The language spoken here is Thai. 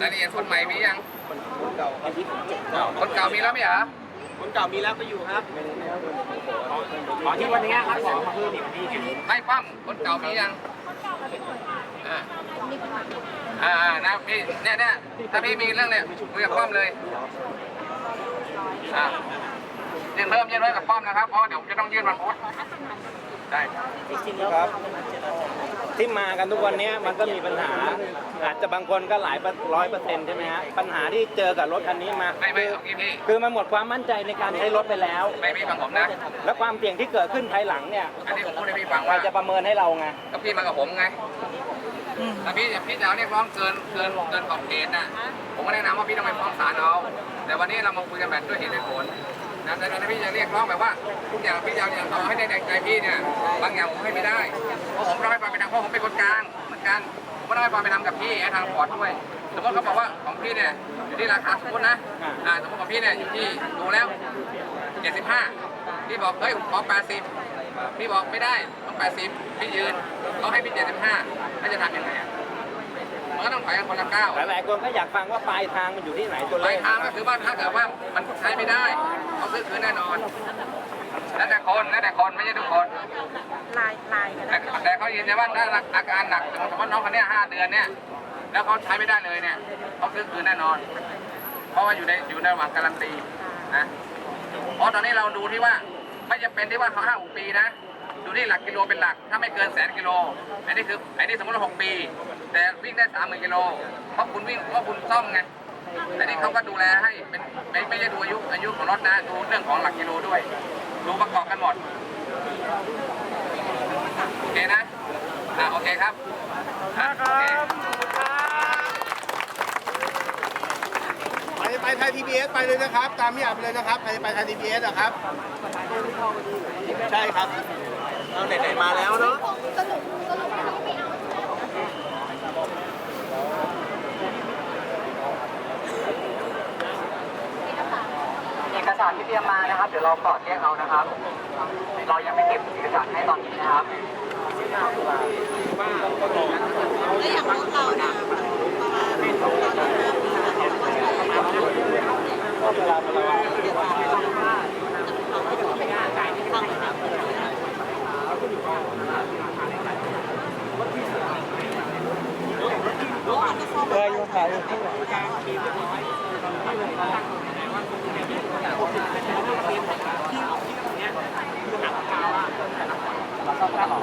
รายละเอียดคนใหม่มียัง คนเก่าครับที่ผมเจ็บคนเก่ามีแล้วไหมเหรอคนเก่ามีแล้วก็อยู่ครับอ๋อที่วันนี้ครับขอมาเพิ่มอีกพี่เนี่ยไม่ป้อมคนเก่ามียังอ่าอ่าอ่านะพี่เนี่ยเนี่ยถ้าพี่มีเรื่องเนี่ยคุยกับป้อมเลยอ่ายื่นเพิ่มยื่นไว้กับป้อมนะครับเพราะเดี๋ยวจะต้องยื่นวันพุธได้ครับ ที่มากันทุกวันนี้มันก็มีปัญหา อาจจะบางคนก็หลายร้อยเปอร์เซ็นต์ใช่ไหมฮะปัญหาที่เจอกับรถคันนี้มาไม่ไม่คือเอางี้พี่คือมันหมดความมั่นใจในการใช้รถไปแล้ว ไม่พี่ฟังผมนะ และความเสี่ยงที่เกิดขึ้นภายหลังเนี่ยอันนี้ผมพูดให้พี่ฟังใครว่าจะประเมินให้เราไงก็พี่มากับผมไงถ้าพี่พี่จะเอาเรียกร้องเกินเกินเกินขอบเขตน่ะผมก็แนะนำว่าพี่ต้องไปฟ้องศาลเอาแต่วันนี้เรามาคุยกันแบบด้วยเหตุและผล นะแต่ถ้าพี่จะเรียกร้องแบบว่าทุกอย่างพี่จะเอาอย่างต่อให้ได้ในใจพี่เนี่ยบางอย่างผมให้ไม่ได้เพราะผมต้องให้ความเป็นธรรมเพราะผมเป็นคนกลางเหมือนกันผมก็ต้องให้ความเป็นธรรมกับพี่ไอ้ทางพอร์ตด้วยสมมติเขาบอกว่าของพี่เนี่ยอยู่ที่ราคาสมมตินะอ่าสมมติของพี่เนี่ยอยู่ที่ดูแล้ว75พี่บอกเฮ้ยผมขอ80พี่บอกไม่ได้ต้อง80พี่ยืนเขาให้พี่75แล้วจะทำยังไงอะ มันก็ต้องถอยกันคนละก้าวหลายๆคนก็อยากฟังว่าปลายทางมันอยู่ที่ไหนตัวปเลลายขทางก็คือว่าถ้าเกิดว่ามันใช้ไม่ได้เขาซื้อคืนแน่นอนแล้วแต่คนแล้วแต่คนไม่ใช่ทุกคน ลายลายกันแต่แต่เขายืนยันว่าถ้าอาการหนักสมมติว่าน้องคนเนี้ยห้าเดือนเนี่ยแล้วเขาใช้ไม่ได้เลยเนี่ยเขาซื้อคืนแน่นอน เพราะว่าอยู่ในอยู่ในระหว่างการันตีนะเพราะตอนนี้เราดูที่ว่าไม่จำเป็นที่ว่าเขาห้าหกปีนะ ดูที่หลักกิโลเป็นหลัก ถ้าไม่เกินแสนกิโล อันนี้คืออันนี้สมมติว่าหกปี แต่วิ่งได้สามหมื่นกิโล เพราะคุณวิ่งเพราะคุณซ่อมไงแต่นี่เขาก็ดูแลให้เป็นไม่ไม่ใช่ดูอายุอายุของรถนะ ดูเรื่องของหลักกิโลด้วย ดูประกอบกันหมด โอเคนะ อ่าโอเคครับอะโอเค ไปไปไทยทีบีเอสไปเลยนะครับ ตามพี่อับเลยนะครับ ไปไปไทยทีบีเอสนะครับ ใช่ครับ เอาไหนๆมาแล้วเนาะสรุปสรุปไม่เอาเอกสารที่เตรียมมานะครับ เดี๋ยวเรากอดเรียกเอานะครับ เรายังไม่เก็บเอกสารให้ตอนนี้นะครับและอย่างพวเรานะประมาณประมาณห้าปีแล้วก็ใช้ เลยอยู่ขายอยู่